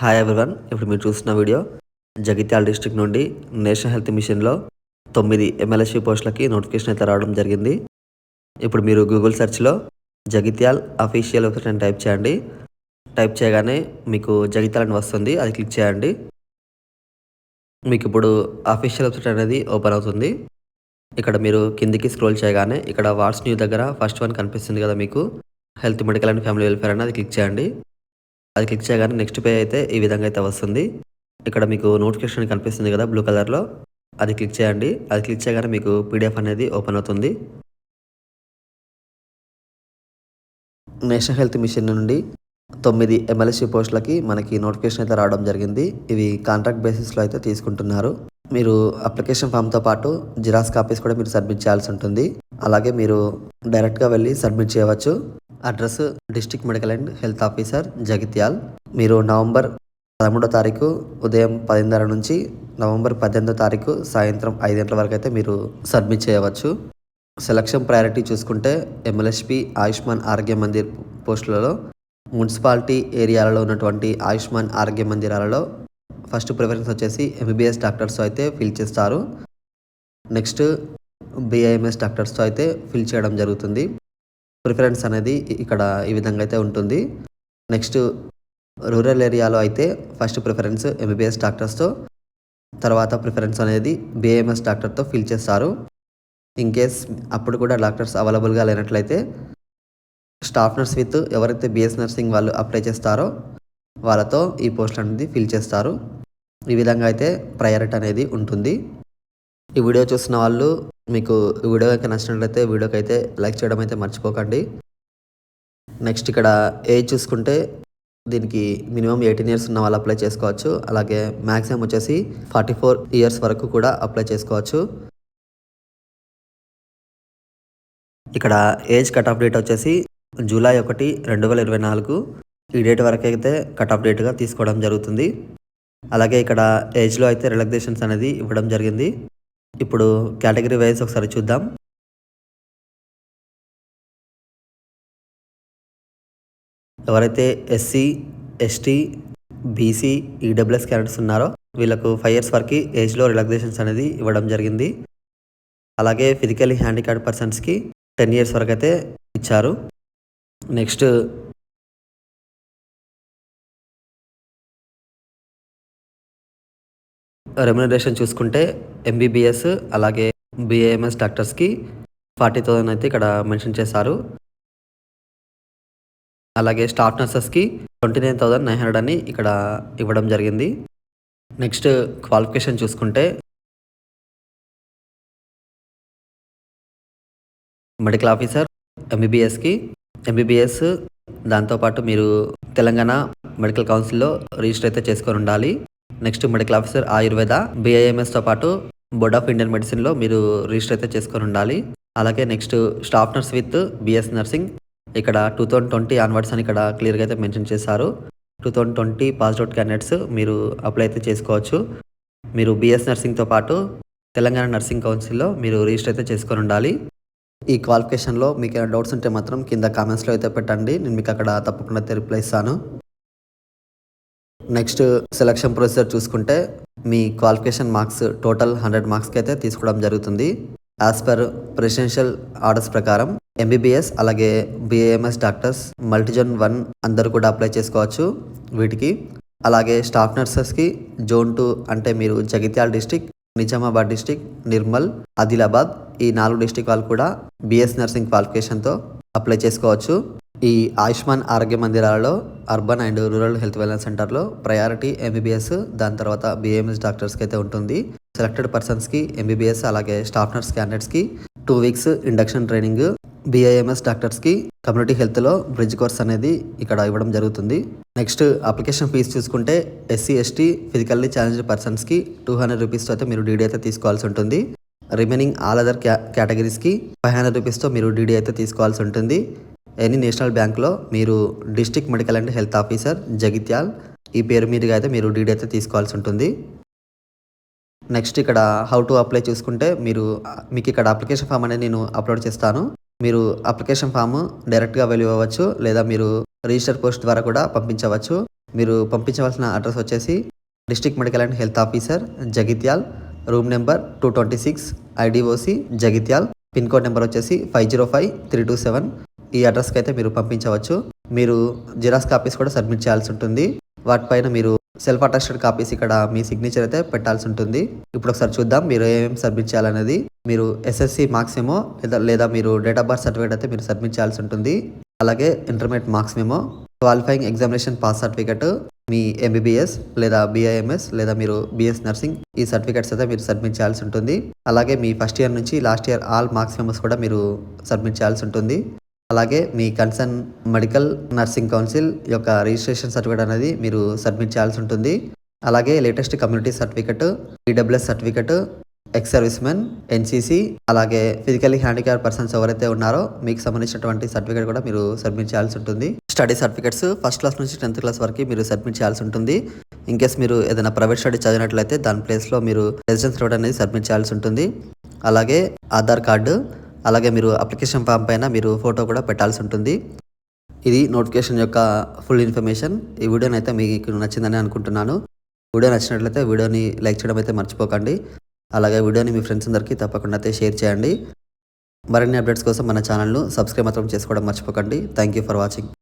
Hi everyone ఇప్పుడు మీరు చూస్తున్న వీడియో జగిత్యాల డిస్ట్రిక్ట్ నుండి నేషనల్ హెల్త్ మిషన్లో తొమ్మిది ఎమ్మెల్యేషీ పోస్టులకి నోటిఫికేషన్ అయితే రావడం జరిగింది. ఇప్పుడు మీరు గూగుల్ సెర్చ్లో జగిత్యాల్ అఫీషియల్ వెబ్సైట్ అని టైప్ చేయండి. టైప్ చేయగానే మీకు జగిత్యాలని వస్తుంది అది క్లిక్ చేయండి. మీకు ఇప్పుడు అఫీషియల్ వెబ్సైట్ అనేది ఓపెన్ అవుతుంది. ఇక్కడ మీరు కిందికి స్క్రోల్ చేయగానే ఇక్కడ వాట్స్ న్యూ దగ్గర ఫస్ట్ వన్ కనిపిస్తుంది కదా మీకు. Health medical and family welfare అని అది క్లిక్ చేయండి. అది క్లిక్ చేయగానే నెక్స్ట్ పే అయితే ఈ విధంగా అయితే వస్తుంది. ఇక్కడ మీకు నోటిఫికేషన్ కనిపిస్తుంది కదా బ్లూ కలర్లో అది క్లిక్ చేయండి. అది క్లిక్ చేయగానే మీకు పీడిఎఫ్ అనేది ఓపెన్ అవుతుంది. నేషనల్ హెల్త్ మిషన్ నుండి తొమ్మిది ఎమ్మెల్సీ పోస్టులకి మనకి నోటిఫికేషన్ అయితే రావడం జరిగింది. ఇవి కాంట్రాక్ట్ బేసిస్లో అయితే తీసుకుంటున్నారు. మీరు అప్లికేషన్ ఫామ్తో పాటు జిరాక్స్ కాపీస్ కూడా మీరు సబ్మిట్ చేయాల్సి ఉంటుంది. అలాగే మీరు డైరెక్ట్గా వెళ్ళి సబ్మిట్ చేయవచ్చు. Address district medical and health officer Jagtial. మీరు నవంబర్ పదమూడో తారీఖు ఉదయం పదిన్నర నుంచి నవంబర్ పద్దెనిమిదో తారీఖు సాయంత్రం ఐదు గంటల వరకు అయితే మీరు సబ్మిట్ చేయవచ్చు. సెలక్షన్ ప్రయారిటీ చూసుకుంటే ఎంఎల్ఎస్పి ఆయుష్మాన్ ఆరోగ్య మందిర్ పోస్టులలో మున్సిపాలిటీ ఏరియాలలో ఉన్నటువంటి ఆయుష్మాన్ ఆరోగ్య మందిరాలలో ఫస్ట్ ప్రిఫరెన్స్ వచ్చేసి ఎంబీబీఎస్ డాక్టర్స్తో అయితే ఫిల్ చేస్తారు. నెక్స్ట్ బీఐఎంఎస్ డాక్టర్స్తో అయితే ఫిల్ చేయడం జరుగుతుంది. ప్రిఫరెన్స్ అనేది ఇక్కడ ఈ విధంగా అయితే ఉంటుంది. నెక్స్ట్ రూరల్ ఏరియాలో అయితే ఫస్ట్ ప్రిఫరెన్స్ ఎంబీబీఎస్ డాక్టర్స్తో తర్వాత ప్రిఫరెన్స్ అనేది బిఏఎంఎస్ డాక్టర్తో ఫిల్ చేస్తారు. ఇన్ కేస్ అప్పుడు కూడా డాక్టర్స్ అవైలబుల్గా లేనట్లయితే స్టాఫ్ నర్స్ విత్ ఎవరైతే బిఎస్ నర్సింగ్ వాళ్ళు అప్లై చేస్తారో వాళ్ళతో ఈ పోస్ట్ అనేది ఫిల్ చేస్తారు. ఈ విధంగా అయితే ప్రయారిటీ అనేది ఉంటుంది. ఈ వీడియో చూసిన వాళ్ళు మీకు ఈ వీడియో కనుక నచ్చినట్లయితే వీడియోకి అయితే లైక్ చేయడం అయితే మర్చిపోకండి. నెక్స్ట్ ఇక్కడ ఏజ్ చూసుకుంటే దీనికి మినిమం ఎయిటీన్ ఇయర్స్ ఉన్న వాళ్ళు అప్లై చేసుకోవచ్చు. అలాగే మ్యాక్సిమం వచ్చేసి ఫార్టీ ఫోర్ ఇయర్స్ వరకు కూడా అప్లై చేసుకోవచ్చు. ఇక్కడ ఏజ్ కట్ ఆఫ్ డేట్ వచ్చేసి జూలై ఒకటి రెండు వేల ఇరవై నాలుగు. ఈ డేట్ వరకు అయితే కట్ ఆఫ్ డేట్గా తీసుకోవడం జరుగుతుంది. అలాగే ఇక్కడ ఏజ్లో అయితే రిలాక్సేషన్స్ అనేది ఇవ్వడం జరిగింది. ఇప్పుడు కేటగిరీ వైజ్ ఒకసారి చూద్దాం. ఎవరైతే SC ST BC EWS candidates ఉన్నారో వీళ్ళకు ఫైవ్ ఇయర్స్ వరకు ఏజ్లో రిలాక్సేషన్స్ అనేది ఇవ్వడం జరిగింది. అలాగే ఫిజికల్ హ్యాండిక్యాప్ పర్సన్స్కి టెన్ ఇయర్స్ వరకు అయితే ఇచ్చారు. నెక్స్ట్ రెమ్యునరేషన్ చూసుకుంటే ఎంబీబీఎస్ అలాగే బిఏఎంఎస్ డాక్టర్స్కి ఫార్టీ థౌసండ్ అయితే ఇక్కడ మెన్షన్ చేశారు. అలాగే staff నర్సెస్కి twenty nine thousand nine hundred అని ఇక్కడ ఇవ్వడం జరిగింది. నెక్స్ట్ క్వాలిఫికేషన్ చూసుకుంటే మెడికల్ ఆఫీసర్ ఎంబీబీఎస్కి ఎంబీబీఎస్ దాంతోపాటు మీరు తెలంగాణ మెడికల్ కౌన్సిల్లో రిజిస్టర్ అయితే చేసుకొని ఉండాలి. నెక్స్ట్ మెడికల్ ఆఫీసర్ ఆయుర్వేద బిఐఎంఎస్తో పాటు బోర్డ్ ఆఫ్ ఇండియన్ మెడిసిన్లో మీరు రిజిస్టర్ అయితే చేసుకొని ఉండాలి. అలాగే next staff nurse with BS nursing. ఇక్కడ టూ థౌజండ్ ట్వంటీ ఆన్వర్డ్స్ అని ఇక్కడ క్లియర్గా అయితే మెన్షన్ చేశారు. Two thousand twenty passed out candidates మీరు అప్లై అయితే చేసుకోవచ్చు. మీరు బిఎస్ నర్సింగ్తో పాటు తెలంగాణ నర్సింగ్ కౌన్సిల్లో మీరు రిజిస్టర్ అయితే చేసుకొని ఉండాలి. ఈ క్వాలిఫికేషన్లో మీకు ఏమైనా డౌట్స్ ఉంటే మాత్రం కింద కామెంట్స్లో అయితే పెట్టండి. నేను మీకు అక్కడ తప్పకుండా అయితే రిప్లై ఇస్తాను. నెక్స్ట్ సెలక్షన్ ప్రొసీజర్ చూసుకుంటే మీ క్వాలిఫికేషన్ మార్క్స్ టోటల్ హండ్రెడ్ మార్క్స్కి అయితే తీసుకోవడం జరుగుతుంది. యాజ్ పర్ ప్రెసిడెన్షియల్ ఆర్డర్స్ ప్రకారం ఎంబీబీఎస్ అలాగే బిఏఎంఎస్ డాక్టర్స్ మల్టీజోన్ వన్ అందరూ కూడా అప్లై చేసుకోవచ్చు వీటికి. అలాగే స్టాఫ్ నర్సెస్కి జోన్ టూ అంటే మీరు జగిత్యాల డిస్టిక్ నిజామాబాద్ డిస్టిక్ నిర్మల్ ఆదిలాబాద్ ఈ నాలుగు డిస్టిక్ వాళ్ళు కూడా బిఎస్ నర్సింగ్ క్వాలిఫికేషన్తో అప్లై చేసుకోవచ్చు. ఈ ఆయుష్మాన్ ఆరోగ్య మందిరాలలో urban and rural health wellness సెంటర్లో ప్రయారిటీ ఎంబీబీఎస్ దాని తర్వాత బీఏఎంఎస్ డాక్టర్స్కి అయితే ఉంటుంది. సెలెక్టెడ్ పర్సన్స్కి ఎంబీబీఎస్ అలాగే స్టాఫ్ నర్స్ క్యాండిడేట్స్కి two weeks induction training BIMS డాక్టర్స్కి కమ్యూనిటీ హెల్త్లో బ్రిడ్జ్ కోర్స్ అనేది ఇక్కడ ఇవ్వడం జరుగుతుంది. నెక్స్ట్ అప్లికేషన్ ఫీజు చూసుకుంటే ఎస్సీ ఎస్టీ ఫిజికల్లీ ఛాలెంజ్డ్ పర్సన్స్కి టూ హండ్రెడ్ రూపీస్తో అయితే మీరు డీడీ అయితే తీసుకోవాల్సి ఉంటుంది. రిమైనింగ్ ఆల్ అదర్ క్యా కేటగిరీస్కి ఫైవ్ హండ్రెడ్ రూపీస్తో మీరు డీడీ అయితే తీసుకోవాల్సి ఉంటుంది. ఎనీ నేషనల్ బ్యాంక్లో మీరు district medical and health officer Jagtial? ఈ పేరు మీదుగా అయితే మీరు డీడీ అయితే తీసుకోవాల్సి ఉంటుంది. నెక్స్ట్ ఇక్కడ హౌ టు అప్లై చూసుకుంటే మీరు మీకు ఇక్కడ అప్లికేషన్ ఫామ్ అనేది నేను అప్లోడ్ చేస్తాను. మీరు అప్లికేషన్ ఫామ్ డైరెక్ట్గా వెళ్ళి లేదా మీరు రిజిస్టర్ పోస్ట్ ద్వారా కూడా పంపించవచ్చు. మీరు పంపించవలసిన అడ్రస్ వచ్చేసి district medical and health officer Jagtial room number two twenty six IDOC Jagtial pin code number వచ్చేసి five zero five three two seven. ఈ అడ్రస్కి అయితే మీరు పంపించవచ్చు. మీరు జిరాక్స్ కాపీస్ కూడా సబ్మిట్ చేయాల్సి ఉంటుంది. వాటిపైన మీరు సెల్ఫ్ అటెస్టెడ్ కాపీస్ ఇక్కడ మీ సిగ్నేచర్ అయితే పెట్టాల్సి ఉంటుంది. ఇప్పుడు ఒకసారి చూద్దాం మీరు ఏమేమి సబ్మిట్ చేయాలనేది. మీరు ఎస్ఎస్సి మార్క్స్ ఏమో లేదా లేదా మీరు డేట్ ఆఫ్ బర్త్ సర్టిఫికేట్ అయితే మీరు సబ్మిట్ చేయాల్సి ఉంటుంది. అలాగే ఇంటర్మీడియట్ మార్క్స్ ఏమో క్వాలిఫైయింగ్ ఎగ్జామినేషన్ పాస్ సర్టిఫికేట్ మీ ఎంబీబీఎస్ లేదా బీఐఎంఎస్ లేదా మీరు బీఎస్ నర్సింగ్ ఈ సర్టిఫికేట్స్ అయితే మీరు సబ్మిట్ చేయాల్సి ఉంటుంది. అలాగే మీ ఫస్ట్ ఇయర్ నుంచి last year all marks memos కూడా మీరు సబ్మిట్ చేయాల్సి ఉంటుంది. అలాగే మీ కన్సర్న్ మెడికల్ నర్సింగ్ కౌన్సిల్ యొక్క రిజిస్ట్రేషన్ సర్టిఫికేట్ అనేది మీరు సబ్మిట్ చేయాల్సి ఉంటుంది. అలాగే latest community certificate EWS certificate ex service men NCC అలాగే ఫిజికల్లీ హ్యాండిక్యాప్ పర్సన్స్ ఎవరైతే ఉన్నారో మీకు సంబంధించినటువంటి సర్టిఫికేట్ కూడా మీరు సబ్మిట్ చేయాల్సి ఉంటుంది. స్టడీ సర్టిఫికెట్స్ ఫస్ట్ క్లాస్ నుంచి టెన్త్ క్లాస్ వరకు మీరు సబ్మిట్ చేయాల్సి ఉంటుంది. ఇన్ కేస్ మీరు ఏదైనా ప్రైవేట్ స్టడీ చదివినట్లయితే దాని ప్లేస్లో మీరు రెసిడెన్స్ రోడ్ అనేది సబ్మిట్ చేయాల్సి ఉంటుంది. అలాగే ఆధార్ కార్డు అలాగే మీరు అప్లికేషన్ ఫామ్ పైన మీరు ఫోటో కూడా పెట్టాల్సి ఉంటుంది. ఇది నోటిఫికేషన్ యొక్క ఫుల్ ఇన్ఫర్మేషన్. ఈ వీడియోని అయితే మీకు నచ్చిందని అనుకుంటున్నాను. వీడియో నచ్చినట్లయితే వీడియోని లైక్ చేయడం అయితే మర్చిపోకండి. అలాగే వీడియోని మీ ఫ్రెండ్స్ అందరికీ తప్పకుండా అయితే షేర్ చేయండి. మరిన్ని అప్డేట్స్ కోసం మన ఛానల్ను సబ్స్క్రైబ్ మాత్రం చేసుకోవడం మర్చిపోకండి. Thank you for watching.